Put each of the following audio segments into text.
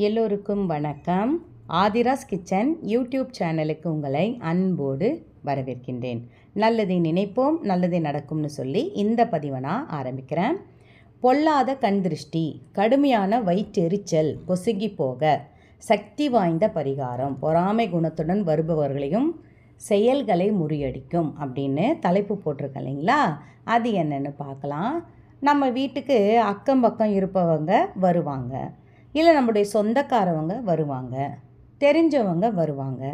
எல்லோருக்கும் வணக்கம். Aadhira's kitchen YouTube சேனலுக்கு உங்களை அன்போடு வரவேற்கின்றேன். நல்லதை நினைப்போம் நல்லதே நடக்கும்னு சொல்லி இந்த பதிவை நான் ஆரம்பிக்கிறேன். பொல்லாத கண் திருஷ்டி கடுமையான வயிற்றெரிச்சல் பொசுங்கி போக சக்தி வாய்ந்த பரிகாரம் பொறாமை குணத்துடன் வருபவர்களையும் செயல்களை முறியடிக்கும் அப்படின்னு தலைப்பு போட்டிருக்கேன் இல்லைங்களா? அது என்னென்னு பார்க்கலாம். நம்ம வீட்டுக்கு அக்கம் பக்கம் இருப்பவங்க வருவாங்க. இல்லை நம்முடைய சொந்தக்காரவங்க வருவாங்க. தெரிஞ்சவங்க வருவாங்க.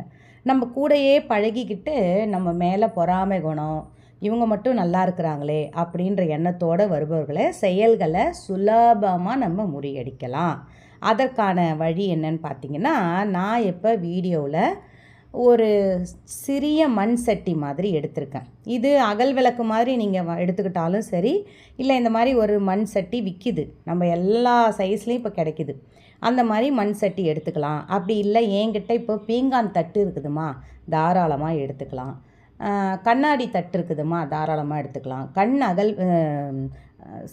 நம்ம கூடயே பழகிக்கிட்டு நம்ம மேலே பொறாமை குணம் இவங்க மட்டும் நல்லா இருக்கிறாங்களே அப்படின்ற எண்ணத்தோடு வருபவர்களை செயல்களை சுலபமாக நம்ம முறியடிக்கலாம். அதற்கான வழி என்னன்னு பார்த்தீங்கன்னா நான் இப்போ வீடியோவில் ஒரு சிறிய மண் சட்டி மாதிரி எடுத்திருக்கேன். இது அகல் விளக்கு மாதிரி நீங்கள் எடுத்துக்கிட்டாலும் சரி இல்லை இந்த மாதிரி ஒரு மண் சட்டி விற்கிது நம்ம எல்லா சைஸ்லேயும் இப்போ கிடைக்குது. அந்த மாதிரி மண் சட்டி எடுத்துக்கலாம். அப்படி இல்லை என்கிட்ட இப்போ பீங்கான் தட்டு இருக்குதுமா தாராளமாக எடுத்துக்கலாம். கண்ணாடி தட்டு இருக்குதுமா தாராளமாக எடுத்துக்கலாம். கண் அகல்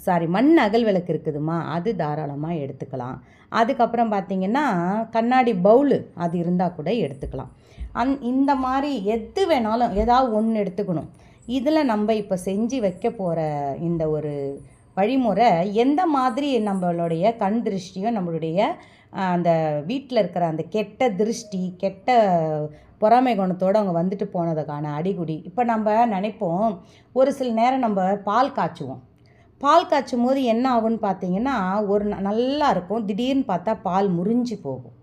சாரி மண் அகல் விளக்கு இருக்குதுமா அது தாராளமாக எடுத்துக்கலாம். அதுக்கப்புறம் பார்த்திங்கன்னா கண்ணாடி பவுலு அது இருந்தால் கூட எடுத்துக்கலாம். அந் இந்த மாதிரி எது வேணாலும் ஏதாவது ஒன்று எடுத்துக்கணும். இதில் நம்ம இப்போ செஞ்சு வைக்க போகிற இந்த ஒரு வழிமுறை எந்த மாதிரி நம்மளுடைய கண் திருஷ்டியும் நம்மளுடைய அந்த வீட்டில் இருக்கிற அந்த கெட்ட திருஷ்டி கெட்ட பொறாமை குணத்தோடு அவங்க வந்துட்டு போனதுக்கான அடிகுடி. இப்போ நம்ம நினைப்போம் ஒரு சில நேரம் நம்ம பால் காய்ச்சுவோம். பால் காய்ச்சும் போது என்ன ஆகும்னு பார்த்தீங்கன்னா ஒரு ந- நல்லா இருக்கும். திடீர்னு பார்த்தா பால் முறிஞ்சு போகும்.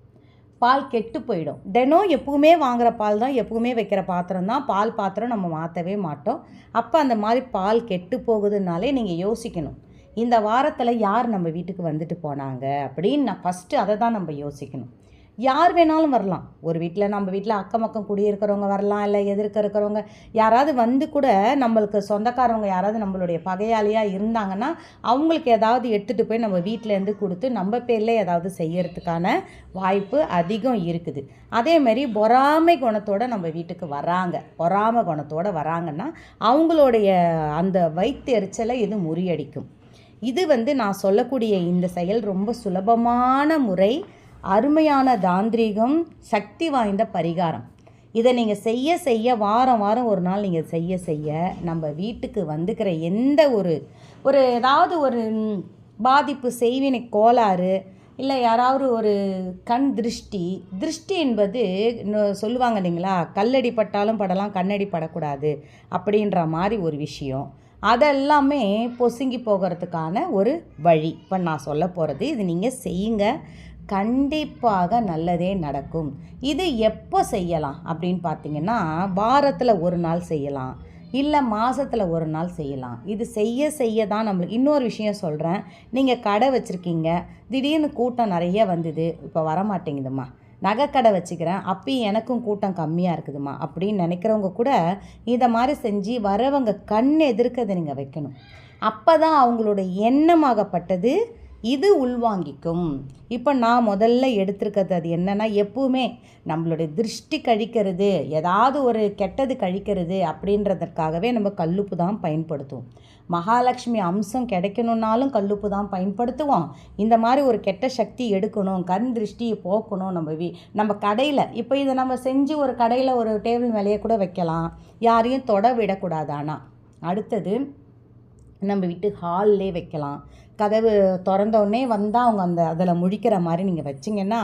பால் கெட்டு போயிடும். தினம் எப்பவுமே வாங்குகிற பால் தான் எப்பவுமே வைக்கிற பாத்திரம் தான். பால் பாத்திரம் நம்ம மாற்றவே மாட்டோம். அப்போ அந்த மாதிரி பால் கெட்டு போகுதுனாலே நீங்கள் யோசிக்கணும். இந்த வாரத்தில் யார் நம்ம வீட்டுக்கு வந்துட்டு போனாங்க அப்படின்னு நான் ஃபஸ்ட்டு அதை தான் நம்ம யோசிக்கணும். யார் வேணாலும் வரலாம். ஒரு வீட்டில் நம்ம வீட்டில் அக்கம் பக்கம் குடியிருக்கிறவங்க வரலாம் இல்லை எதிர்க்க இருக்கிறவங்க யாராவது வந்து கூட நம்மளுக்கு சொந்தக்காரவங்க யாராவது நம்மளுடைய பகையாளியாக இருந்தாங்கன்னா அவங்களுக்கு ஏதாவது எடுத்துகிட்டு போய் நம்ம வீட்டிலேருந்து கொடுத்து நம்ம பேரில் ஏதாவது செய்யறதுக்கான வாய்ப்பு அதிகம் இருக்குது. அதேமாரி பொறாமை குணத்தோடு நம்ம வீட்டுக்கு வராங்க. பொறாமை குணத்தோடு வராங்கன்னா அவங்களுடைய அந்த வயிற்றெரிச்சலை இது முறியடிக்கும். இது வந்து நான் சொல்லக்கூடிய இந்த செயல் ரொம்ப சுலபமான முறை. அருமையான தாந்திரீகம் சக்தி வாய்ந்த பரிகாரம். இதை நீங்கள் செய்ய செய்ய வாரம் வாரம் ஒரு நாள் நீங்கள் செய்ய செய்ய நம்ம வீட்டுக்கு வந்துக்கிற எந்த ஒரு ஒரு ஏதாவது ஒரு பாதிப்பு செய்வினை கோளாறு இல்லை யாராவது ஒரு கண் திருஷ்டி திருஷ்டி என்பது சொல்லுவாங்க இல்லைங்களா? கல்லடி பட்டாலும் படலாம் கண்ணடி படக்கூடாது அப்படின்ற மாதிரி ஒரு விஷயம். அதெல்லாமே பொசுங்கி போகிறதுக்கான ஒரு வழி. இப்போ நான் சொல்ல போகிறது இது நீங்கள் செய்யுங்க. கண்டிப்பாக நல்லதே நடக்கும். இது எப்போ செய்யலாம் அப்படின்னு பார்த்தீங்கன்னா வாரத்தில் ஒரு நாள் செய்யலாம். இல்லை மாதத்தில் ஒரு நாள் செய்யலாம். இது செய்ய செய்ய தான் நம்மளுக்கு இன்னொரு விஷயம் சொல்கிறேன் நீங்கள் கடை வச்சுருக்கீங்க. திடீர்னு கூட்டம் நிறைய வந்தது. இப்போ வரமாட்டேங்குதுமா நகைக்கடை வச்சுக்கிறேன். அப்பயும் எனக்கும் கூட்டம் கம்மியாக இருக்குதுமா அப்படின்னு நினைக்கிறவங்க கூட இதை மாதிரி செஞ்சு வரவங்க கண் எதிர்க்கதை நீங்கள் வைக்கணும். அப்போ தான் அவங்களோட எண்ணமாகப்பட்டது இது உள்வாங்கிக்கும். இப்போ நான் முதல்ல எடுத்திருக்கிறது அது என்னென்னா எப்பவுமே நம்மளுடைய திருஷ்டி கழிக்கிறது ஏதாவது ஒரு கெட்டது கழிக்கிறது அப்படின்றதற்காகவே நம்ம கல்லுப்பு தான் பயன்படுத்துவோம். மகாலட்சுமி அம்சம் கிடைக்கணுன்னாலும் கல்லுப்பு தான் பயன்படுத்துவோம். இந்த மாதிரி ஒரு கெட்ட சக்தி எடுக்கணும் கண் திருஷ்டியை போக்கணும் நம்ம வீ நம்ம கடையில் இப்போ இதை நம்ம செஞ்சு ஒரு கடையில் ஒரு டேபிள் மேலேயே கூட வைக்கலாம். யாரையும் தொட விடக்கூடாது ஆனால் அடுத்தது நம்ம வீட்டு ஹால்லே வைக்கலாம். கதவு திறந்தோடனே வந்தால் அவங்க அந்த அதில் முழிக்கிற மாதிரி நீங்கள் வச்சிங்கன்னா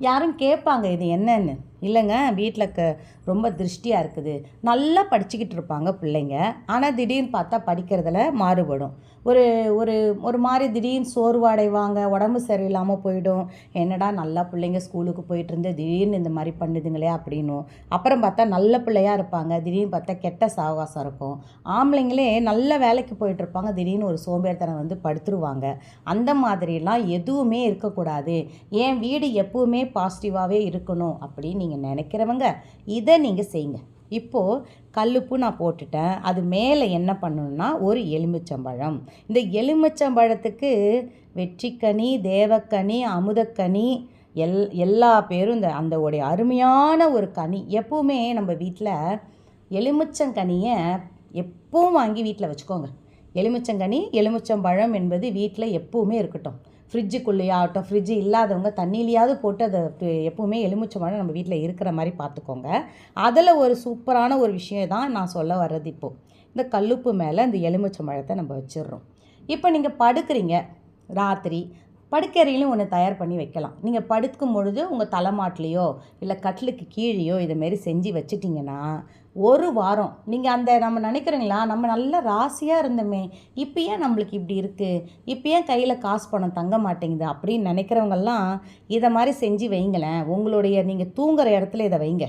யாரும் கேட்பாங்க இது என்னன்னு. இல்லைங்க வீட்டில் க ரொம்ப திருஷ்டியாக இருக்குது. நல்லா படிச்சுக்கிட்டு இருப்பாங்க பிள்ளைங்க. ஆனால் திடீர்னு பார்த்தா படிக்கிறதுல மாறுபடும். ஒரு ஒரு ஒரு மாதிரி திடீர்னு சோர்வடைவாங்க உடம்பு சரியில்லாமல் போயிடும். என்னடா நல்லா பிள்ளைங்க ஸ்கூலுக்கு போயிட்டு இருந்து திடீர்னு இந்த மாதிரி பண்ணுதுங்களே அப்படின்னும் அப்புறம் பார்த்தா நல்ல பிள்ளையாக இருப்பாங்க. திடீர்னு பார்த்தா கெட்ட சாவாசம் இருக்கும். ஆம்பளைங்களே நல்ல வேலைக்கு போயிட்டுருப்பாங்க திடீர்னு ஒரு சோம்பேறித்தனம் வந்து படுத்துருவாங்க. அந்த மாதிரிலாம் எதுவுமே இருக்கக்கூடாது. என் வீடு எப்பவுமே பாசிட்டிவாகவே இருக்கணும் அப்படின்னு நீங்கள் நினைக்கிறவங்க இதை நீங்கள் செய்யுங்க. இப்போது கல்லுப்பு நான் போட்டுட்டேன். அது மேலே என்ன பண்ணணும்னா ஒரு எலுமிச்சம்பழம். இந்த எலுமிச்சம்பழத்துக்கு வெற்றிக்கனி தேவக்கனி அமுதக்கனி எல் எல்லா பேரும் இந்த அந்த உடைய அருமையான ஒரு கனி. எப்போவுமே நம்ம வீட்டில் எலுமிச்சங்கனியை எப்பவும் வாங்கி வீட்டில் வச்சுக்கோங்க. எலுமிச்சங்கனி எலுமிச்சம்பழம் என்பது வீட்டில் எப்போவுமே இருக்கட்டும். ஃப்ரிட்ஜுக்குள்ளேயே ஆகட்டும் ஃப்ரிட்ஜு இல்லாதவங்க தண்ணியிலையாவது போட்டு அதை எப்போவுமே எப்பவுமே எலுமிச்சம்பழம் நம்ம வீட்டில் இருக்கிற மாதிரி பார்த்துக்கோங்க. அதில் ஒரு சூப்பரான ஒரு விஷயம் தான் நான் சொல்ல வர்றது இப்போது இந்த கல்லுப்பு மேலே இந்த எலுமிச்சம்பழத்தை நம்ம வச்சிடுறோம். இப்போ நீங்கள் படுக்கிறீங்க ராத்திரி படுக்கறையிலையும் ஒன்று தயார் பண்ணி வைக்கலாம். நீங்கள் படுக்கும் பொழுது உங்கள் தலைமாட்டிலையோ இல்லை கட்டிலுக்கு கீழேயோ இதைமாரி செஞ்சு வச்சிட்டிங்கன்னா ஒரு வாரம் நீங்கள் அந்த நம்ம நினைக்கிறீங்களா? நம்ம நல்ல ராசியாக இருந்தோமே இப்போ ஏன் நம்மளுக்கு இப்படி இருக்குது இப்போ ஏன் கையில் காசு பணம் தங்க மாட்டேங்குது? அப்படின்னு நினைக்கிறவங்கெல்லாம் இதை மாதிரி செஞ்சு வைங்களேன். உங்களுடைய நீங்கள் தூங்குற இடத்துல இதை வைங்க.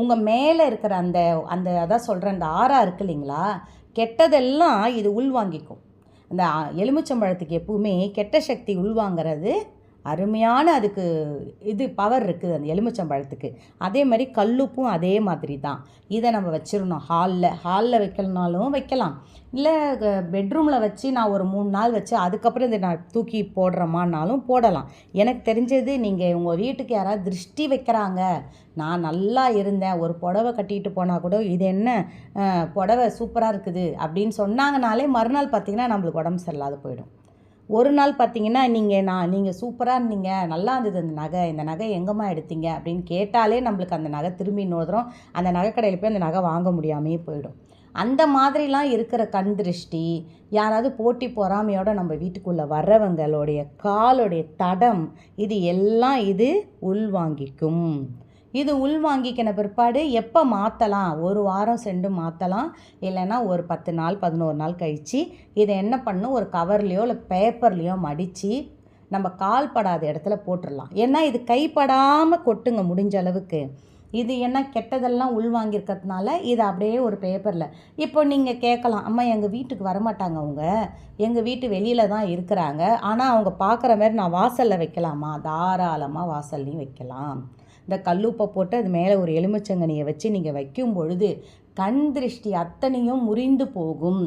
உங்கள் மேலே இருக்கிற அந்த அந்த அதான் சொல்கிறேன் அந்த ஆறா இருக்கு இல்லைங்களா? கெட்டதெல்லாம் இது உள்வாங்கிக்கும். இந்த எலுமிச்சம்பழத்துக்கு எப்பவுமே கெட்ட சக்தி உள்வாங்கிறது அருமையான அதுக்கு இது பவர் இருக்குது அந்த எலுமிச்சம்பழத்துக்கு. அதே மாதிரி கல்லுப்பும் அதே மாதிரி தான். இதை நம்ம வச்சிடணும். ஹாலில் ஹாலில் வைக்கலனாலும் வைக்கலாம். இல்லை பெட்ரூமில் வச்சு நான் ஒரு மூணு நாள் வச்சு அதுக்கப்புறம் இதை நான் தூக்கி போடுறோமான்னாலும் போடலாம். எனக்கு தெரிஞ்சது நீங்கள் உங்கள் வீட்டுக்கு யாராவது திருஷ்டி வைக்கிறாங்க. நான் நல்லா இருந்தேன். ஒரு புடவை கட்டிட்டு போனால் கூட இது என்ன புடவை சூப்பராக இருக்குது அப்படின்னு சொன்னாங்கனாலே மறுநாள் பார்த்தீங்கன்னா நம்மளுக்கு உடம்பு சரியில்லாத போயிடும். ஒரு நாள் பார்த்தீங்கன்னா நீங்கள் நான் நீங்கள் சூப்பராக இருந்தீங்க நல்லா இருந்தது அந்த நகை இந்த நகை எங்கம்மா எடுத்தீங்க அப்படின்னு கேட்டாலே நம்மளுக்கு அந்த நகை திரும்பி இன்னொரு அந்த நகை கடையில் போய் அந்த நகை வாங்க முடியாமையே போயிடும். அந்த மாதிரிலாம் இருக்கிற கண் திருஷ்டி யாராவது போட்டி பொறாமையோட நம்ம வீட்டுக்குள்ளே வர்றவங்களுடைய காலுடைய தடம் இது எல்லாம் இது உள்வாங்கிக்கும். இது உள்வாங்கிக்கின பிற்பாடு எப்போ மாற்றலாம் ஒரு வாரம் சென்று மாற்றலாம் இல்லைன்னா ஒரு பத்து நாள் பதினோரு நாள் கழித்து இதை என்ன பண்ணும்? ஒரு கவர்லேயோ இல்லை பேப்பர்லேயோ மடித்து நம்ம கால் படாத இடத்துல போட்டுடலாம் ஏன்னா இது கைப்படாமல் கொட்டுங்க முடிஞ்ச அளவுக்கு. இது என்ன கெட்டதெல்லாம் உள்வாங்கியிருக்கிறதுனால இதை அப்படியே ஒரு பேப்பரில் இப்போ நீங்கள் கேட்கலாம் அம்மா எங்கள் வீட்டுக்கு வரமாட்டாங்க அவங்க. எங்கள் வீட்டு வெளியில் தான் இருக்கிறாங்க. ஆனால் அவங்க பார்க்குற மாதிரி நான் வாசலில் வைக்கலாமா? தாராளமாக வாசல்லையும் வைக்கலாம். இந்த கல்லுப்பை போட்டு அது மேலே ஒரு எலுமிச்சங்கனியை வச்சு நீங்கள் வைக்கும் பொழுது கண் திருஷ்டி அத்தனையும் முறிந்து போகும்.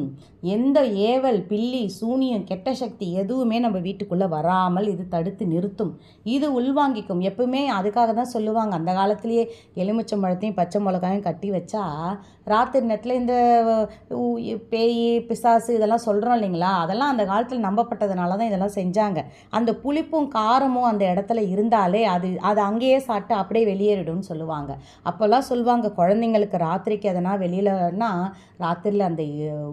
எந்த ஏவல் பில்லி சூனியம் கெட்ட சக்தி எதுவுமே நம்ம வீட்டுக்குள்ளே வராமல் இது தடுத்து நிறுத்தும். இது உள்வாங்கிக்கும். எப்பவுமே அதுக்காக தான் சொல்லுவாங்க. அந்த காலத்திலேயே எலுமிச்சம்பழத்தையும் பச்சை மிளகாயும் கட்டி வச்சா ராத்திரி நேரத்தில் இந்த பேய் பிசாசு இதெல்லாம் சொல்கிறோம் இல்லைங்களா? அதெல்லாம் அந்த காலத்தில் நம்பப்பட்டதுனால தான் இதெல்லாம் செஞ்சாங்க. அந்த புளிப்பும் காரமும் அந்த இடத்துல இருந்தாலே அது அது அங்கேயே சாப்பிட்டு அப்படியே வெளியேறிடும்னு சொல்லுவாங்க. அப்போல்லாம் சொல்லுவாங்க குழந்தைங்களுக்கு ராத்திரிக்கு அதனால் வெளியிலன்னா ராத்திரியில் அந்த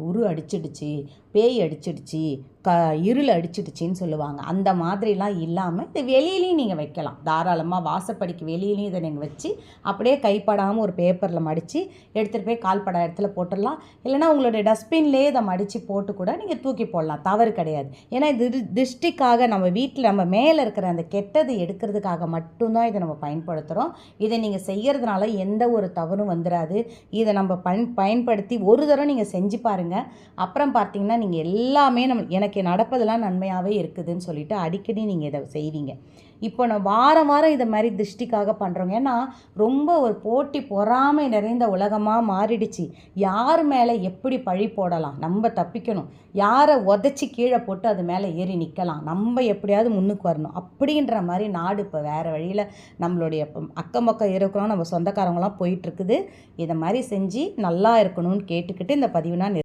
உரு அடிச்சிடுச்சு பேய் அடிச்சிடுச்சு க இருள் அடிச்சிடுச்சின்னு சொல்லுவாங்க. அந்த மாதிரிலாம் இல்லாமல் இது வெளியிலையும் நீங்கள் வைக்கலாம். தாராளமாக வாசப்படிக்கு வெளியிலையும் இதை நீங்கள் வச்சு அப்படியே கைப்படாமல் ஒரு பேப்பரில் மடித்து எடுத்துகிட்டு போய் கால்பட இடத்துல போட்டுடலாம். இல்லைன்னா உங்களுடைய டஸ்ட்பின்லேயே இதை மடித்து போட்டு கூட நீங்கள் தூக்கி போடலாம். தவறு கிடையாது. ஏன்னா இது திருஷ்டிக்காக நம்ம வீட்டில் நம்ம மேலே இருக்கிற அந்த கெட்டது எடுக்கிறதுக்காக மட்டும்தான் இதை நம்ம பயன்படுத்துகிறோம் இதை நீங்கள் செய்கிறதுனால எந்த ஒரு தவறும் வந்துடாது இதை நம்ம பயன் பயன்படுத்தி ஒரு தடவை நீங்கள் செஞ்சு பாருங்கள் அப்புறம் பார்த்தீங்கன்னா நீங்கள் எல்லாமே நம்ம எனக்கு நடப்பதெல்லாம் நன்மையாகவே இருக்குதுன்னு சொல்லிட்டு அடிக்கடி நீங்கள் இதை செய்வீங்க. இப்போ நான் வாரம் வாரம் இதை மாதிரி திருஷ்டிக்காக பண்ணுறோங்க ஏன்னா ரொம்ப ஒரு போட்டி பொறாமை நிறைந்த உலகமாக மாறிடுச்சு. யார் மேலே எப்படி பழி போடலாம்? நம்ம தப்பிக்கணும். யாரை உதச்சி கீழே போட்டு அது மேலே ஏறி நிற்கலாம் நம்ம எப்படியாவது முன்னுக்கு வரணும். அப்படின்ற மாதிரி நாடு இப்போ வேறு வழியில் நம்மளுடைய அக்கம் பக்கம் இருக்கிறோம் நம்ம சொந்தக்காரங்களாம் போயிட்டுருக்குது இதை மாதிரி செஞ்சு நல்லா இருக்கணும்னு கேட்டுக்கிட்டு இந்த பதிவு நான்